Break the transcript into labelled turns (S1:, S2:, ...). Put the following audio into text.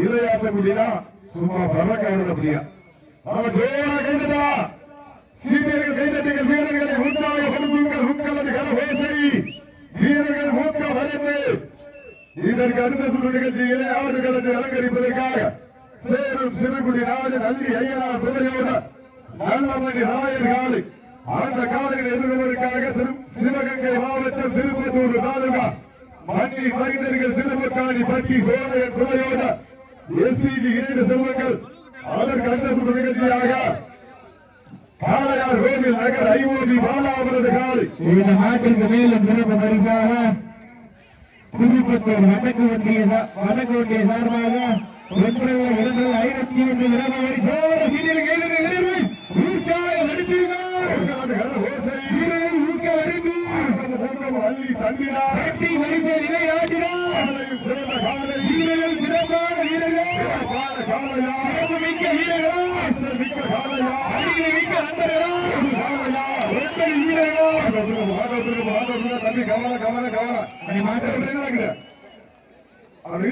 S1: இளையாட்டக்குடினா சும்மா பறக்க முடியா அவன் ஜோரா கைதட்டா சீனியர்கள் கைதட்டுங்கள் வீரர்களை உற்சாகப்படுத்துங்கள் உங்களது கரகோசை வீரர்கள் மூக்க வரவு இதற்கு அடுத்த சுற்று நிகழ்ச்சியிலே ஆடுகளத்தை அலங்கரிப்பதற்காக சேரும் சிறுகுடி நாடு நல்லி ஐயனார் துணையோடு நல்லமணி ராயர் காலை. அந்த காலையில் எதிர்கொள்வதற்காக சிவகங்கை மாவட்டம் திருப்பத்தூர் தாலுகா. மண்ணி மனிதர்கள் திருப்பக்காணி பட்டி சோழர் துறையோட எஸ்பிஜி இரண்டு செல்வங்கள் அதற்கு அடுத்த சுற்று நிகழ்ச்சியாக காளையார் கோவில் நகர் ஐஓபி பாலா அவரது காலை.
S2: இந்த நாட்டிற்கு மேலும் சிறப்பு பரிசாக திருப்பத்தூர் வடக்கு ஒன்றிய வடக்கு ஒன்றிய சார்பாக ஒன்று இரண்டு ஐநூத்தி ஒன்று விரம வரிசோடு சீனியர் கைது வீரர்கள் உற்சாக ஊக்க
S1: தம்பி கவலை கவலை கவலை.
S2: அதை மாற்ற